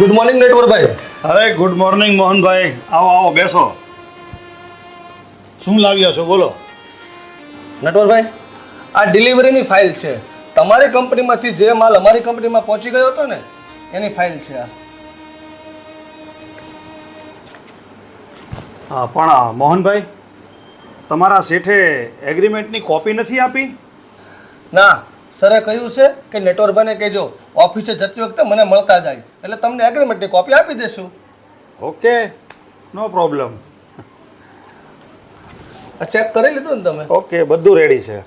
Good morning નેટવરભાઈ અરે good morning Mohanbhai. આવો આવો બેસો. શું લાવ્યા છો? બોલો. નટવરભાઈ આ ડિલિવરીની ફાઇલ છે. તમારી કંપનીમાંથી જે માલ અમારી કંપનીમાં પહોંચી ગયો હતો ને એની ફાઇલ છે આ. હા પણ મોહનભાઈ તમારા શેઠે એગ્રીમેન્ટની કોપી નથી આપી? ના સરે કહ્યું છે કે નેટવર્કને કહેજો ઓફિસે જતી વખતે મને મળતા જાય. એટલે તમને એગ્રીમેન્ટની કોપી આપી દેશું. ઓકે નો પ્રોબ્લેમ ચેક કરી લીધું ને તમે? ઓકે બધું રેડી છે.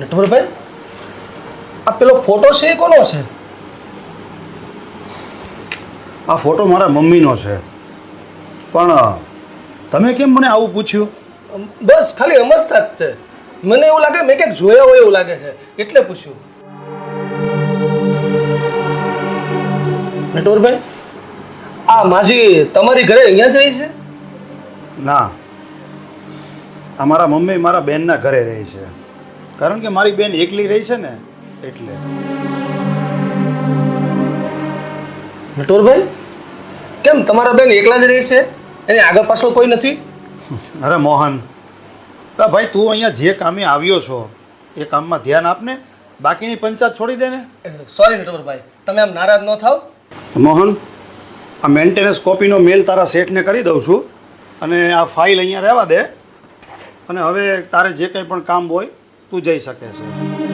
નટવરભાઈ આ પેલો ફોટો છે એ કોનો છે? આ ફોટો મારા મમ્મીનો છે. પણ તમે કેમ મને આવું પૂછ્યું? બસ ખાલી અમસ્તા જ તે મને એવું લાગે મેં ક્યાંક જોયા હોય એવું લાગે છે. એટલે પૂછ્યું. નટવરભાઈ આ માજી તમારી ઘરે અહીંયા જ રહી છે? ના. આ મારા મમ્મી મારા બેનના ઘરે રહી છે. કારણ કે મારી બેન એકલી રહી છે ને એટલે. નટોરભાઈ કેમ તમારા બેન એકલા જ રહે છે? એને આગળ પાછળ કોઈ નથી? અરે મોહન અરે ભાઈ તું અહીંયા જે કામે આવ્યો છો એ કામમાં ધ્યાન આપને બાકીની પંચાયત છોડી દે ને સોરી નટોરભાઈ તમે આમ નારાજ ન થાવ. મોહન આ મેન્ટેનન્સ કોપીનો મેલ તારા શેઠને કરી દઉં છું અને આ ફાઇલ અહીંયા રહેવા દે. અને હવે તારે જે કંઈ પણ કામ હોય તું જઈ શકે છે.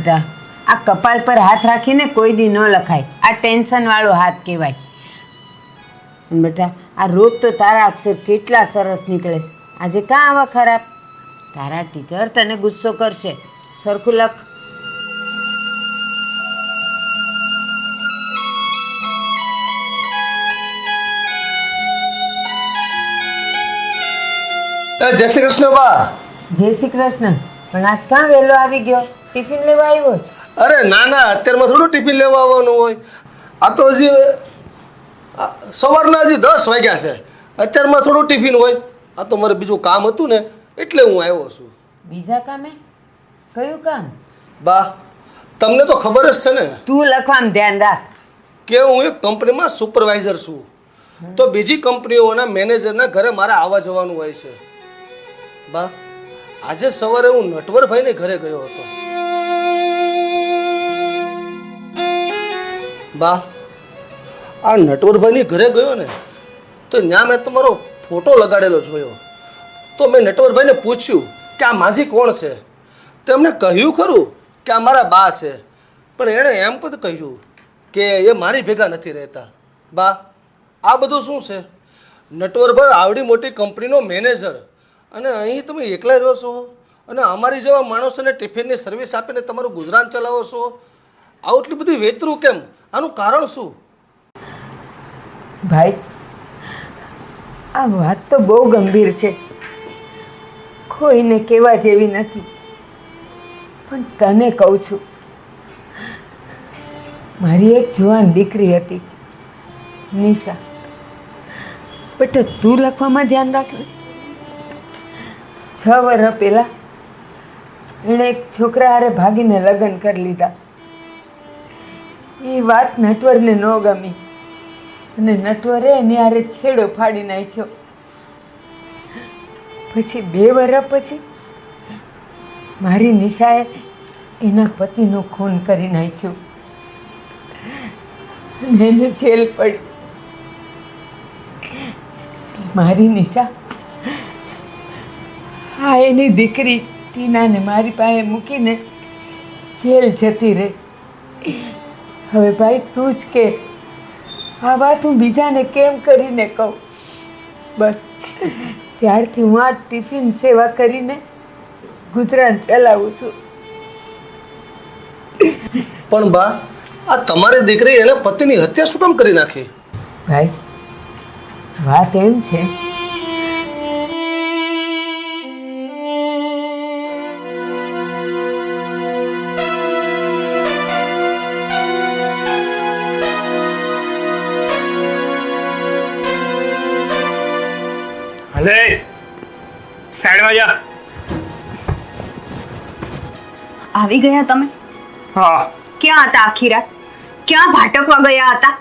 બેટા. આ કપાળ પર હાથ રાખીને કોઈ દી ન લખાય. આ ટેન્શન વાળો હાથ કહેવાય. બેટા આ રોજ તો તારા અક્ષર કેટલા સરસ નીકળે છે. આજે કાં આવા ખરાબ? તારા ટીચર તને ગુસ્સો કરશે. સરખું લખ. જય શ્રી કૃષ્ણ બા. જય શ્રી કૃષ્ણ. પણ આજ કાં વહેલો આવી ગયો? ટિફિન લેવા આવ્યો છે? અરે ના ના અત્યારમાં થોડું ટિફિન લેવા આવવાનું હોય. આ તો હજી સવારના હજી દસ વાગ્યા છે. અત્યારમાં થોડું ટિફિન હોય. આ તો મારે બીજું કામ હતું ને એટલે હું આવ્યો છું. બીજા કામે? કયું કામ? બા તમને તો ખબર જ છે ને. તું લખવામાં ધ્યાન રાખ. કે હું એક કંપનીમાં સુપરવાઇઝર છું. તો બીજી કંપનીઓના મેનેજરના ઘરે મારે આવવા જવાનું હોય છે. બા આજે સવારે હું નટવરભાઈને ઘરે ગયો હતો. બા, આ નટવરભાઈની ઘરે ગયો ને, તો ત્યાં મેં તમારો ફોટો લગાડેલો જોયો. તો મેં નટવરભાઈને પૂછ્યું કે આ માસી કોણ છે? તેમણે કહ્યું ખરું કે આ મારા બા છે. પણ એણે એમ પણ કહ્યું કે એ મારી ભેગા નથી રહેતા. બા, આ બધું શું છે? નટવરભાઈ આવડી મોટી કંપનીનો મેનેજર અને અહીં તમે એકલા રહો છો અને અમારી જેવા માણસોને ટિફિનની સર્વિસ આપીને તમારું ગુજરાન ચલાવો છો આવું બધું વેતરું કેમ? આનું કારણ શું? ભાઈ, આ વાત તો બહુ ગંભીર છે. કોઈને કહેવા જેવી નથી. પણ તને કહું છું, મારી એક જુવાન દીકરી હતી, નિશા. બેટા, તું લખવામાં ધ્યાન રાખને છ વર્ષ પહેલાં એણે એક છોકરા હારે ભાગીને લગ્ન કરી લીધા. એ વાત નટવરને ન ગમી. અને નટવરે એની છેડો ફાડી નાખ્યો. પછી બે વર્ષ પછી મારી નિશાએ એના પતિનું ખૂન કરી નાખ્યું. અને એને જેલ પડી. મારી નિશા હા એની દીકરી ટીનાને મારી પાસે મૂકીને જેલ જતી રહી. હવે ભાઈ તું જ કે. આ વાત હું બીજાને કેમ કરીને કહું? બસ. ત્યારથી હું આ ટિફિન સેવા કરીને ગુજરાન ચલાવું છું. પણ બા આ તમારી દીકરી એના પતિની હત્યા શું કામ કરી નાખી? ભાઈ વાત એમ છે હલે સાઈડમાં જા. આવી ગયા તમે? હા. ક્યાં હતા આખી રાત? ક્યાં ભાટકવા ગયા હતા?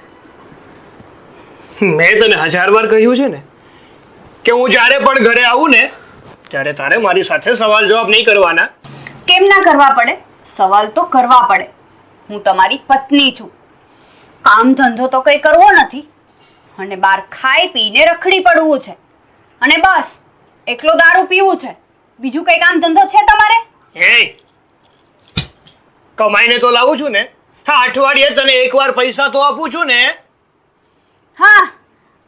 મેં તને હજાર વાર કહ્યું છે ને કે હું જ્યારે પણ ઘરે આવું ને ત્યારે તારે મારી સાથે સવાલ જવાબ નહીં કરવાના. કેમ ના કરવા પડે? સવાલ તો કરવા પડે. હું તમારી પત્ની છું. કામ ધંધો તો કંઈ કરવો નથી. અને બહાર ખાઈ પીને રખડી પડવું છે. અને બસ એકલો દારૂ પીવું છે. બીજું કંઈ કામ ધંધો છે તમારે? હે કમાઈને તો લાવું છું ને. હા અઠવાડિયે તને એકવાર પૈસા તો આપું છું ને. હા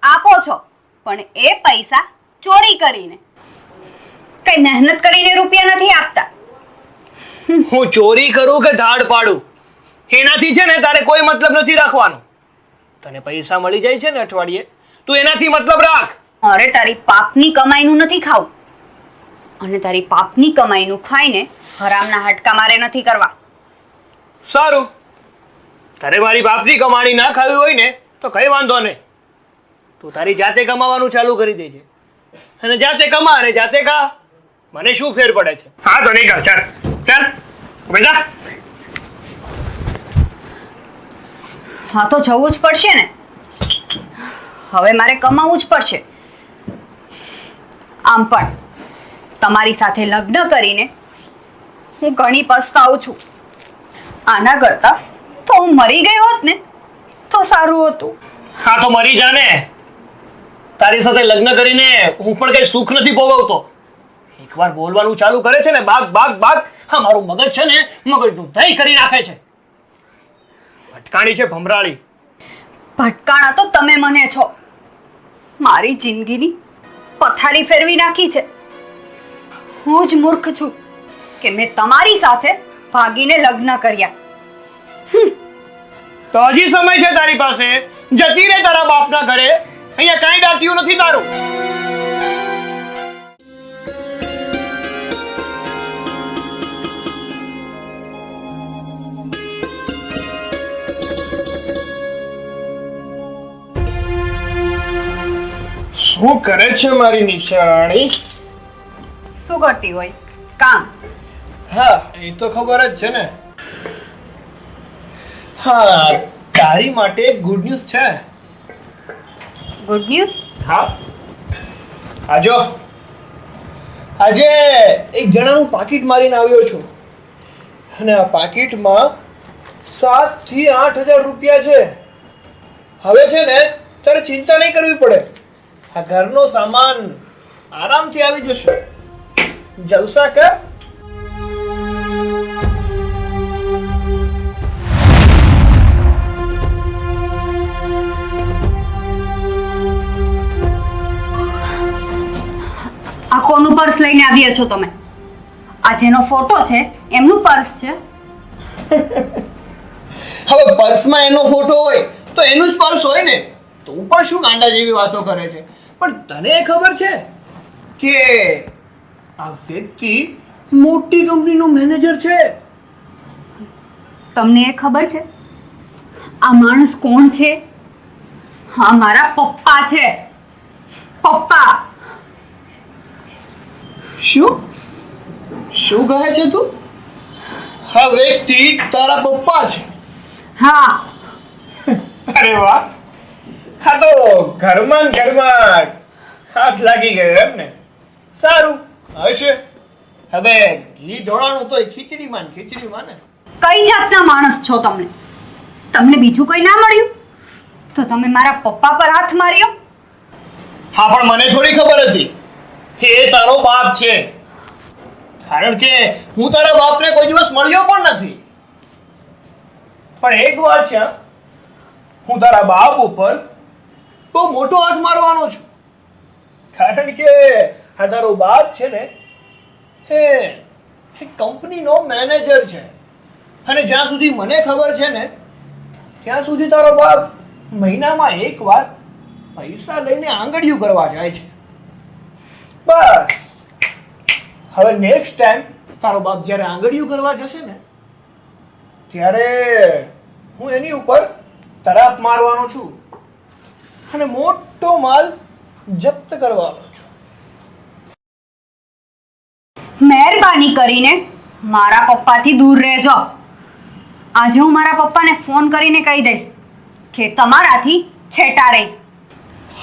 આપો છો પણ એ પૈસા ચોરી કરીને. કઈ મહેનત કરીને રૂપિયા નથી આપતા. હું ચોરી કરું કે ધાડ પાડું? એનાથી છે ને તારે કોઈ મતલબ નથી રાખવાનો. તને પૈસા મળી જાય છે ને અઠવાડિયે? તું એનાથી મતલબ રાખ. અરે તારી પાપની કમાઈનું નથી ખાવું. અને તારી પાપની કમાઈનું ખાઈને હરામના હટકા મારે નથી કરવા. સારું. તારે મારી બાપની કમાણી ના ખાવી હોય ને તો કઈ વાંધો નહીં. તું તારી જાતે કમાવાનું ચાલુ કરી દેજે. અને જાતે કમા અને જાતે ખા. મને શું ફેર પડે છે? હા તો નહીં કર ચાલ. ચાલ બેટા હા તો જવું જ પડશે ને. હવે મારે કમાવું જ પડશે. આમ પણ તમારી સાથે લગ્ન કરીને હું ઘણી પસ્તાવું છું. આના કરતા તો હું મરી ગઈ હોત ને તો સારું હતું. હા તો મરી જાને તારી સાથે લગ્ન કરીને હું પણ કઈ સુખ નથી ભોગવતો. એકવાર બોલવાનું ચાલુ કરે છે ને બાગ બાગ બાગ હા મારું મગજ છે ને મગજનું દહીં કરી નાખે છે. ભટકાણી છે ભમરાળી. ભટકાણા તો તમે મને છો. મારી જિંદગીની પથારી ફેરવી નાખી છે. હું જ મૂર્ખ છું કે મેં તમારી સાથે ભાગીને લગ્ન કર્યા. તો હજી સમય છે તારી પાસે. જતી રે તારા બાપના ઘરે. અહીંયા કાંઈ દાટ્યું નથી તારું. શું કરે છે મારી નિશાણી? શું કરતી હોય? કામ? હા એ તો ખબર જ છે ને. હા તારી માટે ગુડ ન્યૂઝ છે. ગુડ ન્યૂઝ હા. આજો. આજે એક જણાનું પાકીટ મારીને આવ્યો છું. અને આ પાકીટમાં સાતથી આઠ હજાર રૂપિયા છે. હવે છે ને તારે ચિંતા નહીં કરવી પડે. આ ઘરનો સામાન આરામથી આવી જશે. જલસા કર. આ કોનું પર્સ લઈને આવ્યા છો તમે? આ જેનો ફોટો છે એમનું પર્સ છે? હવે પર્સમાં એનો ફોટો હોય તો એનું જ પર્સ હોય ને. તું પણ શું ગાંડા જેવી વાતો કરે છે? પણ તને ખબર છે કે આ વ્યક્તિ મોટી કંપનીનો મેનેજર છે? તમને એ ખબર છે? આ માણસ કોણ છે? હા મારા પપ્પા છે. પપ્પા! શું? શું કહે છે તું? હા વ્યક્તિ તારા પપ્પા છે. હા. અરે વાહ! હા તો ઘરમાં ને ઘરમાં હાથ લાગી ગયો એમ ને. સારું હશે હવે ઘી ઢોળાણું તોય ખીચડીમાં ખીચડી ખીચડીમાં ને. કઈ જાતના માણસ છો તમને તમને બીજું કંઈ ના મળ્યું? તો તમે મારા પપ્પા પર હાથ માર્યો? હા પણ મને થોડી ખબર હતી કે એ તારો બાપ છે. કારણ કે હું તારા બાપને કોઈ દિવસ મળ્યો પણ નથી. પણ એક વાત છે હું તારા બાપ ઉપર બહુ મોટો હાથ મારવાનો છું. કારણ કે આ તારો બાપ છે ને, હે એ કંપનીનો મેનેજર છે. અને જ્યાં સુધી મને ખબર છે ને, ત્યાં સુધી તારો બાપ મહિનામાં એકવાર પૈસા લઈને આંગળીઓ કરવા જાય છે. બસ. હવે નેક્સ્ટ ટાઈમ તારો બાપ જ્યારે આંગળીઓ કરવા જશે ને, ત્યારે હું એની ઉપર તરાપ મારવાનો છું. અને મોટો માલ જપ્ત કરવાનો છું. મહેરબાની કરીને મારા પપ્પાથી દૂર રહેજો. આજે હું મારા પપ્પાને ફોન કરીને કહી દઈશ કે તમારાથી છેટા રહી.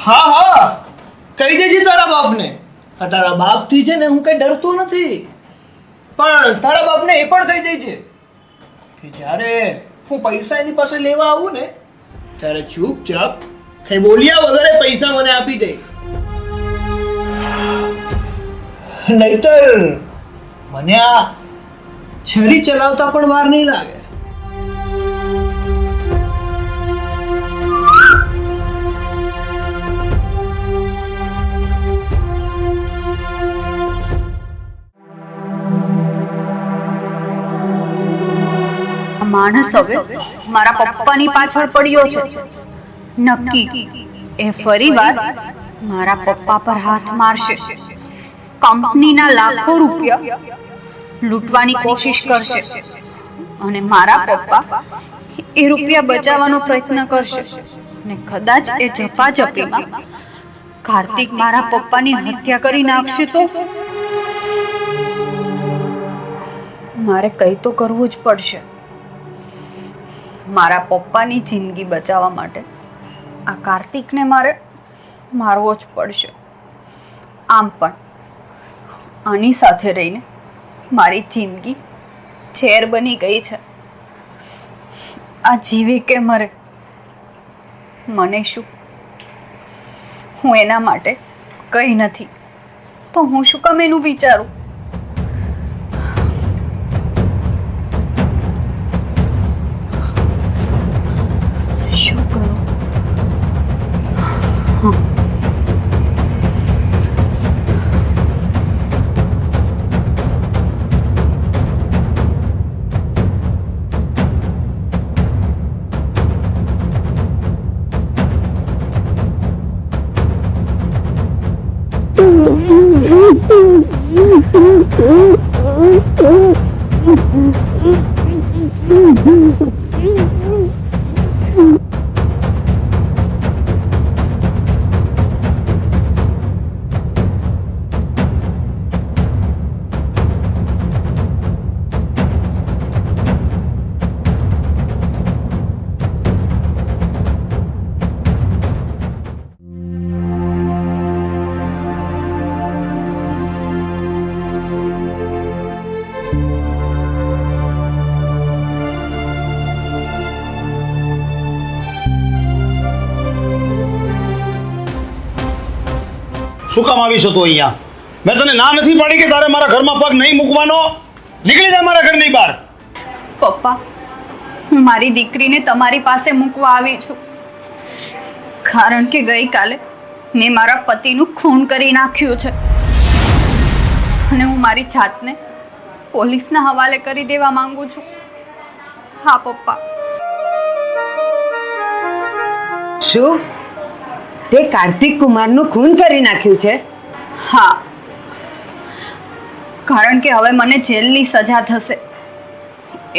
હા હા. કહી દેજે તારા બાપને. આ તારા બાપથી છે ને હું કઈ ડરતો નથી. પણ તારા બાપને એ પણ કહી દેજે કે જ્યારે હું પૈસા એની પાસે લેવા આવું ને ત્યારે ચૂપચાપ કઈ બોલ્યા વગરે પૈસા મને આપી દે. નહીતર મને આ છરી ચલાવતા પણ વાર નહીં લાગે. માણસ હવે મારા પપ્પાની પાછળ પડ્યો છે. નક્કી. એ ફરીવાર મારા પપ્પા પર હાથ મારશે. કંપનીના લાખો રૂપિયા લૂંટવાની કોશિશ કરશે. અને મારા પપ્પા એ રૂપિયા બચાવવાનો પ્રયત્ન કરશે. ને કદાચ એ ઝપાઝપીમાં કાર્તિક મારા પપ્પાની હત્યા કરી નાખશે તો? મારે કંઈ તો કરવું જ પડશે. મારા પપ્પાની જિંદગી બચાવવા માટે આ કાર્તિકને મારે મારવો જ પડશે. આમ પણ આની સાથે રહીને મારી જિંદગી ઝેર બની ગઈ છે. આ જીવી કે મરે? મને શું? હું એના માટે કંઈ નથી. તો હું શું કામ એનું વિચારું? શું કામ આવીશ તું અહીંયા? મેં તને ના નથી પાડી કે તારે મારા ઘરમાં પગ નહીં મૂકવાનો? નીકળી જા મારા ઘરની બહાર. પપ્પા હું મારી દીકરીને તમારી પાસે મૂકવા આવી છું. કારણ કે ગઈકાલે મેં મારા પતિનું ખૂન કરી નાખ્યું છે. અને હું મારી જાતને પોલીસના હવાલે કરી દેવા માંગુ છું. હા પપ્પા. શું? તે કાર્તિક કુમારનું ખૂન કરી નાખ્યું છે? હા. કારણ કે હવે મને જેલની સજા થશે.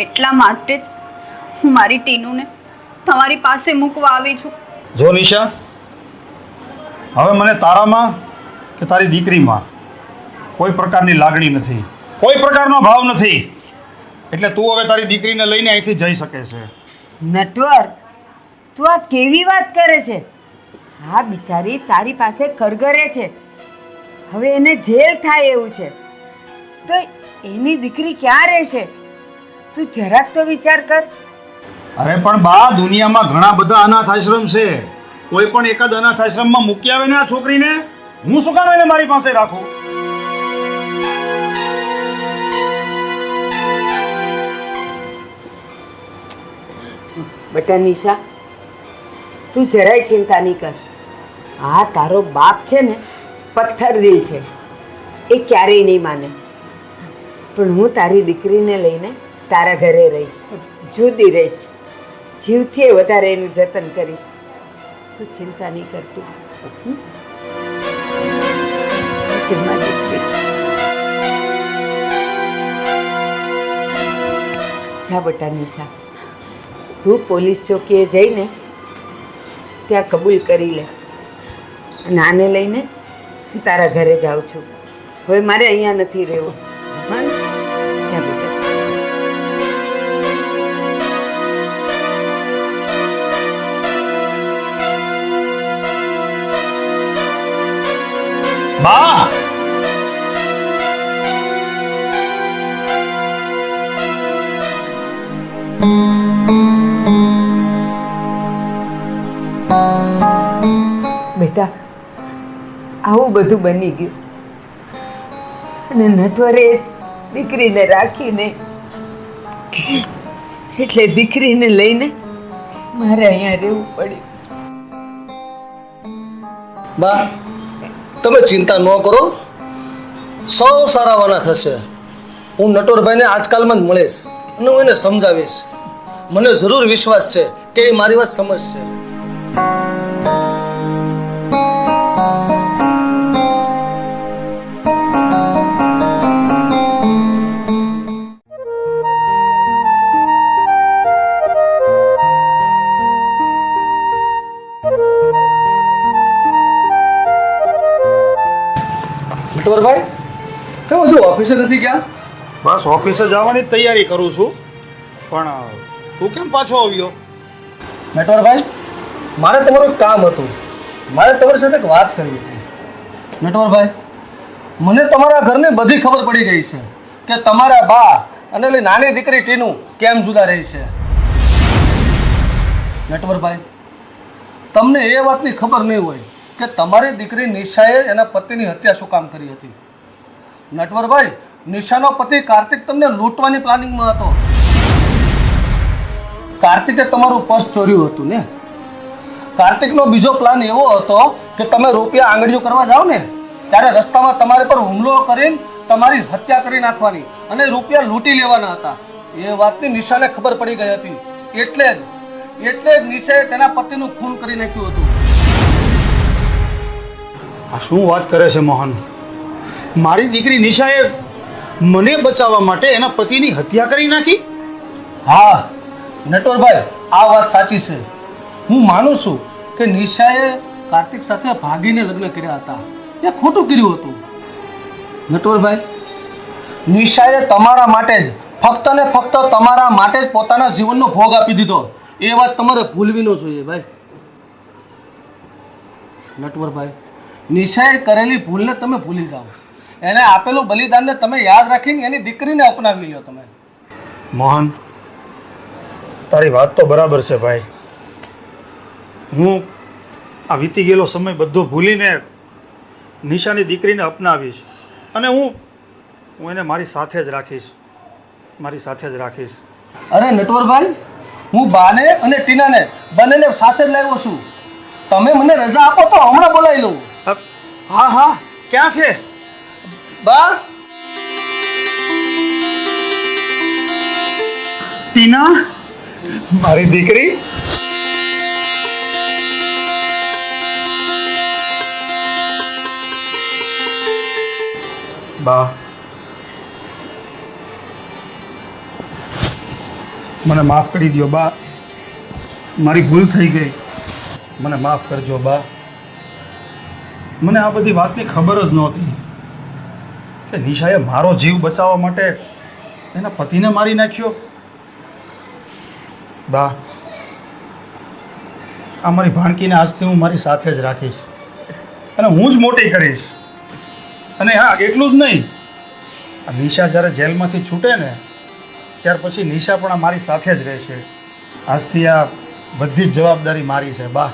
એટલા માટે જ હું મારી ટીનુને તમારી પાસે મૂકવા આવી છું. જો નિશા હવે મને તારામાં કે તારી દીકરીમાં કોઈ પ્રકારની લાગણી નથી કોઈ પ્રકારનો ભાવ નથી. એટલે તું હવે તારી દીકરીને લઈને અહીંથી જઈ શકે છે. નટવર તું આ કેવી વાત કરે છે? આ બિચારી તારી પાસે કરગરે છે. હવે એને જેલ થાય એવું છે. તો એની દીકરી ક્યાં રહેશે? તું જરાક તો વિચાર કર. અરે પણ બા દુનિયામાં ઘણા બધા અનાથ આશ્રમ છે. કોઈ પણ એકાદ અનાથ આશ્રમમાં મૂકી આવે ને આ છોકરીને હું શું કામ એને મારી પાસે રાખું? બટા નિશા તું જરાય ચિંતા નહીં કર. આ તારો બાપ છે ને, પથ્થર દિલ છે. એ ક્યારેય નહીં માને. પણ હું તારી દીકરીને લઈને તારા ઘરે રહીશ, જુદી રહીશ. જીવથી વધારે એનું જતન કરીશ. તું ચિંતા નહીં કરતું. જા બટા નિશા. તું પોલીસ ચોકીએ જઈને ત્યાં કબૂલ કરી લે. અને આને લઈને તારા ઘરે જાઉં છું. હવે મારે અહીંયા નથી રહેવું. બા! બધું બની ગયું. અને નટવરે દીકરીને રાખીને, એટલે દીકરીને લઈને મારે અહીંયા રહેવું પડ્યું. બા, તમે ચિંતા ન કરો. સૌ સારાવાના થશે. હું નટોરભાઈને આજકાલમાં જ મળીશ અને હું એને સમજાવીશ. મને જરૂર વિશ્વાસ છે કે એ મારી વાત સમજશે. નટવરભાઈ કેમ હજુ ઓફિસે નથી ગયા? બસ ઓફિસે જવાની તૈયારી કરું છું. પણ તું કેમ પાછો આવ્યો? મેટવરભાઈ મારે તમારું કામ હતું. મારે તમારી સાથે એક વાત કરવી હતી. મેટવરભાઈ મને તમારા ઘરની બધી ખબર પડી ગઈ છે કે તમારા બા અને નાની દીકરી ટીનું કેમ જુદા રહી છે. મેટવરભાઈ તમને એ વાતની ખબર નહીં હોય કે તમારી દીકરી નિશાએ એના પતિની હત્યા શું કામ કરી હતી? નટવરભાઈ, નિશાનો પતિ કાર્તિક તમને લૂંટવાની પ્લાનિંગમાં હતો. કાર્તિકે તમારું પર્સ ચોર્યું હતું ને? કાર્તિકનો બીજો પ્લાન એવો હતો કે તમે રૂપિયા આંગળીઓ કરવા જાઓ ને, ત્યારે રસ્તામાં તમારી પર હુમલો કરીને તમારી હત્યા કરી નાખવાની અને રૂપિયા લૂંટી લેવાના હતા. એ વાતની નિશાને ખબર પડી ગઈ હતી. એટલે જ એટલે જ નિશાએ તેના પતિનું ખૂન કરી નાખ્યું હતું. આ શું વાત કરે છે મોહન? મારી દીકરી નિશાએ મને બચાવવા માટે એના પતિની હત્યા કરી નાખી? હા, નટવરભાઈ, આ વાત સાચી છે. હું માનું છું કે નિશાએ કાર્તિક સાથે ભાગીને લગ્ન કર્યા હતા. એ ખોટું કર્યું હતું. નટવરભાઈ, નિશાએ તમારા માટે જ, ફક્ત ને ફક્ત તમારા માટે જ પોતાના જીવનનો ભોગ આપી દીધો. એ વાત તમારે ભૂલવી ન જોઈએ, ભાઈ. નટવરભાઈ નિશાએ કરેલી ભૂલને તમે ભૂલી જાઓ. એને આપેલું બલિદાનને તમે યાદ રાખીને એની દીકરીને અપનાવી લો તમે. મોહન તારી વાત તો બરાબર છે ભાઈ. હું આ વીતી ગયેલો સમય બધો ભૂલીને નિશાની દીકરીને અપનાવીશ. અને હું હું એને મારી સાથે જ રાખીશ. મારી સાથે જ રાખીશ. અરે નટવરભાઈ હું બાને અને ટીનાને બંનેને સાથે જ લાવ્યો છું. તમે મને રજા આપો તો હમણાં બોલાવી લઉં. અ, હા હા ક્યાં છે બા ટીના મારી દીકરી બા મને માફ કરી દો બા મારી ભૂલ થઈ ગઈ મને માફ કરજો બા મને આ બધી વાતની ખબર જ નહોતી કે નિશાએ મારો જીવ બચાવવા માટે એના પતિને મારી નાખ્યો. બા, આ મારી ભાણકીને આજથી હું મારી સાથે જ રાખીશ અને હું જ મોટી કરીશ. અને હા, એટલું જ નહીં. આ નિશા જ્યારે જેલમાંથી છૂટે ને, ત્યાર પછી નિશા પણ આ મારી સાથે જ રહેશે. આજથી આ બધી જ જવાબદારી મારી છે. બા.